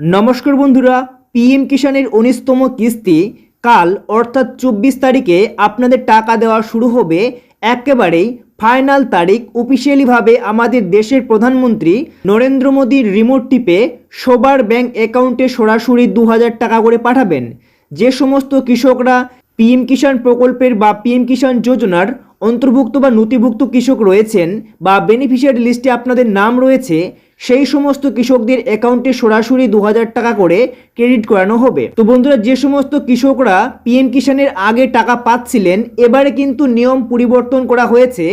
নমস্কার বন্ধুরা, পিএম কিষাণের উনিশতম কিস্তি। কাল, অর্থাৎ চব্বিশ তারিখে আপনাদের টাকা দেওয়া শুরু হবে একেবারেই ফাইনাল তারিখ। অফিসিয়ালিভাবে আমাদের দেশের প্রধানমন্ত্রী নরেন্দ্র মোদীর রিমোট টিপে সবার ব্যাংক অ্যাকাউন্টে সরাসরি দু হাজার টাকা করে পাঠাবেন। যে সমস্ত কৃষকরা পিএম কিষাণ প্রকল্পের বা পিএম কিষাণ যোজনার অন্তর্ভুক্ত বা নথিভুক্ত কৃষক রয়েছেন বা বেনিফিশিয়ারি লিস্টে আপনাদের নাম রয়েছে সেই সমস্ত কৃষকদের অ্যাকাউন্টে সরাসরি দু হাজার টাকা করে ক্রেডিট করানো হবে। তো বন্ধুরা, যে সমস্ত কৃষকরা পিএম কিষাণের আগে টাকা পাচ্ছিলেন, এবারে কিন্তু নিয়ম পরিবর্তন করা হয়েছে।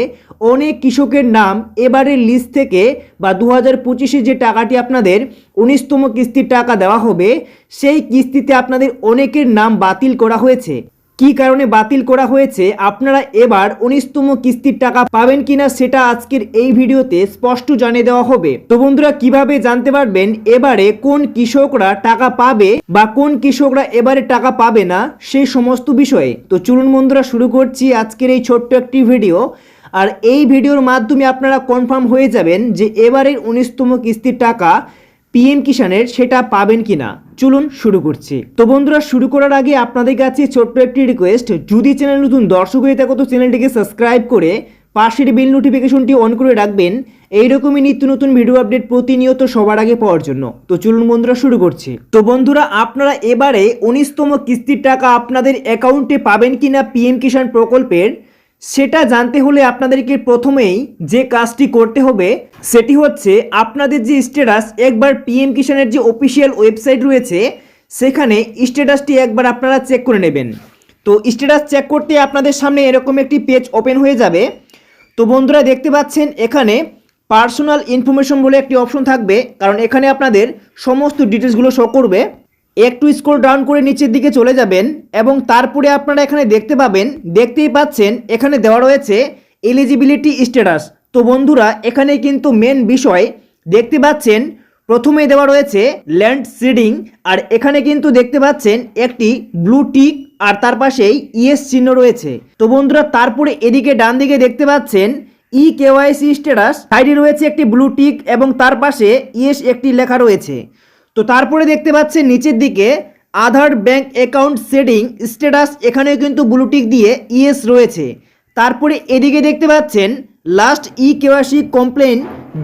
অনেক কৃষকের নাম এবারের লিস্ট থেকে বা দু হাজার যে টাকাটি আপনাদের উনিশতম কিস্তির টাকা দেওয়া হবে, সেই কিস্তিতে আপনাদের অনেকের নাম বাতিল করা হয়েছে। কি কারণে বাতিল করা হয়েছে, আপনারা এবার উনিশতম কিস্তির টাকা পাবেন কিনা সেটা আজকের এই ভিডিওতে স্পষ্ট জানিয়ে দেওয়া হবে। তো বন্ধুরা, কীভাবে জানতে পারবেন এবারে কোন কৃষকরা টাকা পাবে বা কোন কৃষকরা এবারে টাকা পাবে না সেই সমস্ত বিষয়ে। তো চলুন বন্ধুরা, শুরু করছি আজকের এই ছোট্ট একটি ভিডিও। আর এই ভিডিওর মাধ্যমে আপনারা কনফার্ম হয়ে যাবেন যে এবারের উনিশতম কিস্তির টাকা পিএম কিষাণের সেটা পাবেন কিনা। চলুন শুরু করছি। তো বন্ধুরা, শুরু করার আগে আপনাদের কাছে ছোট্ট একটি রিকোয়েস্ট যদি চ্যানেল নতুন দর্শক হয়ে থাকো, তো চ্যানেলটিকে সাবস্ক্রাইব করে পাশের বেল নোটিফিকেশনটি অন করে রাখবেন। এইরকমই নিত্য নতুন ভিডিও আপডেট প্রতিনিয়ত সবার আগে পাওয়ার জন্য। তো চলুন বন্ধুরা, শুরু করছি। তো বন্ধুরা, আপনারা এবারে উনিশতম কিস্তির টাকা আপনাদের অ্যাকাউন্টে পাবেন কিনা পিএম কিষাণ প্রকল্পের? সেটা জানতে হলে আপনাদেরকে প্রথমেই যে কাজটি করতে হবে, সেটি হচ্ছে আপনাদের যে স্ট্যাটাস, একবার পিএম কিষাণের যে অফিসিয়াল ওয়েবসাইট রয়েছে, সেখানে স্ট্যাটাসটি একবার আপনারা চেক করে নেবেন। তো স্ট্যাটাস চেক করতে আপনাদের সামনে এরকম একটি পেজ ওপেন হয়ে যাবে। তো বন্ধুরা দেখতে পাচ্ছেন, এখানে পার্সোনাল ইনফরমেশন বলে একটি অপশন থাকবে, কারণ এখানে আপনাদের সমস্ত ডিটেলসগুলো শো করবে। একটু স্ক্রল ডাউন করে নিচের দিকে চলে যাবেন এবং তারপরে আপনারা এখানে দেখতে পাবেন, দেখতেই পাচ্ছেন এখানে দেওয়া রয়েছে এলিজিবিলিটি স্ট্যাটাস তো বন্ধুরা, এখানে কিন্তু মেন বিষয়, দেখতে পাচ্ছেন প্রথমে দেওয়া রয়েছে ল্যান্ড সিডিং আর এখানে কিন্তু দেখতে পাচ্ছেন একটি ব্লু টিক আর তার পাশেই ইএস চিহ্ন রয়েছে। তো বন্ধুরা, তারপরে এদিকে ডান দিকে দেখতে পাচ্ছেন ই কেওয়াইসি স্ট্যাটাস সাইডে রয়েছে একটি ব্লু টিক এবং তার পাশে ইএস একটি লেখা রয়েছে। তো তারপরে দেখতে পাচ্ছেন নিচের দিকে Aadhaar bank account setting status, এখানেও কিন্তু ব্লুটিক দিয়ে ইএস রয়েছে। তারপরে এদিকে দেখতে পাচ্ছেন last E KYC complain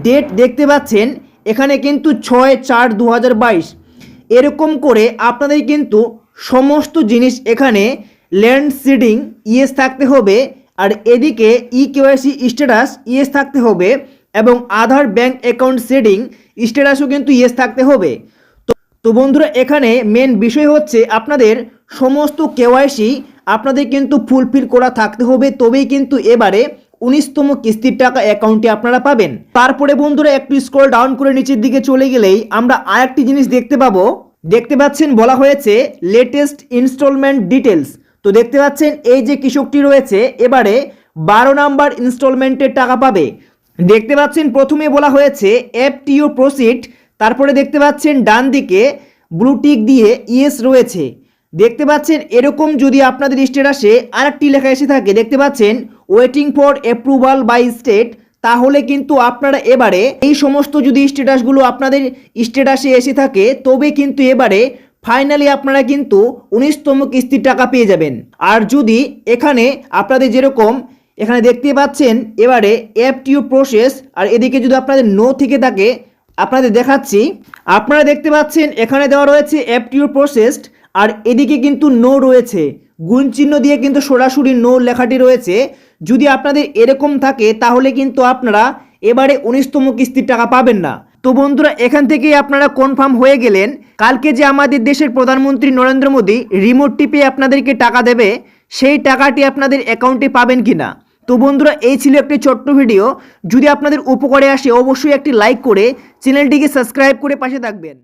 date দেখতে পাচ্ছেন, এখানে কিন্তু ছয় চার দু এরকম করে আপনাদের কিন্তু সমস্ত জিনিস এখানে ল্যান্ড সিডিং ইএস থাকতে হবে, আর এদিকে ই কেওয়াইসি স্ট্যাটাস ইএস থাকতে হবে, এবং আধার ব্যাংক অ্যাকাউন্ট সেটিং স্ট্যাটাসও কিন্তু ইয়েস থাকতে হবে। তো বন্ধুরা, এখানে মেন বিষয় হচ্ছে আপনাদের সমস্ত কেওয়াইসি আপনাদের কিন্তু ফুলফিল করা থাকতে হবে। তবেই কিন্তু এবারে উনিশতম কিস্তির টাকা অ্যাকাউন্টে আপনারা পাবেন। তারপরে বন্ধুরা, একটু স্ক্রল ডাউন করে নিচের দিকে চলে গেলেই আমরা আরেকটি জিনিস দেখতে পাবো। দেখতে পাচ্ছেন, বলা হয়েছে লেটেস্ট ইনস্টলমেন্ট ডিটেলস তো দেখতে পাচ্ছেন, এই যে কৃষকটি রয়েছে, এবারে বারো নাম্বার ইনস্টলমেন্টের টাকা পাবে। দেখতে পাচ্ছেন, প্রথমে বলা হয়েছে এফ টিও প্রসিড তারপরে দেখতে পাচ্ছেন ডান দিকে ব্লু টিক দিয়ে ইএস রয়েছে। দেখতে পাচ্ছেন এরকম যদি আপনাদের স্টেটাসে আরেকটি লেখা এসে থাকে, দেখতে পাচ্ছেন waiting for approval by state তাহলে কিন্তু আপনারা এবারে এই সমস্ত যদি স্ট্যাটাসগুলো আপনাদের স্ট্যাটাসে এসে থাকে, তবে কিন্তু এবারে ফাইনালি আপনারা কিন্তু উনিশতম কিস্তির টাকা পেয়ে যাবেন। আর যদি এখানে আপনাদের যেরকম, এখানে দেখতে পাচ্ছেন এবারে এফটিও প্রসেস আর এদিকে যদি আপনাদের নো থেকে থাকে আপনাদের দেখাচ্ছি। আপনারা দেখতে পাচ্ছেন, এখানে দেওয়া রয়েছে এফটিও প্রসেসড আর এদিকে কিন্তু নো রয়েছে। গুণ চিহ্ন দিয়ে কিন্তু সরাসরি নো লেখাটি রয়েছে। যদি আপনাদের এরকম থাকে, তাহলে কিন্তু আপনারা এবারে উনিশতম কিস্তির টাকা পাবেন না। তো বন্ধুরা, এখান থেকেই আপনারা কনফার্ম হয়ে গেলেন। কালকে যে আমাদের দেশের প্রধানমন্ত্রী নরেন্দ্র মোদী রিমোট টিপে আপনাদেরকে টাকা দেবে, সেই টাকাটি আপনাদের অ্যাকাউন্টে পাবেন কিনা? তো বন্ধুরা, এই ছিল একটি ছোট্ট ভিডিও। যদি আপনাদের উপকারে আসে, অবশ্যই একটি লাইক করে চ্যানেলটিকে সাবস্ক্রাইব করে পাশে থাকবেন।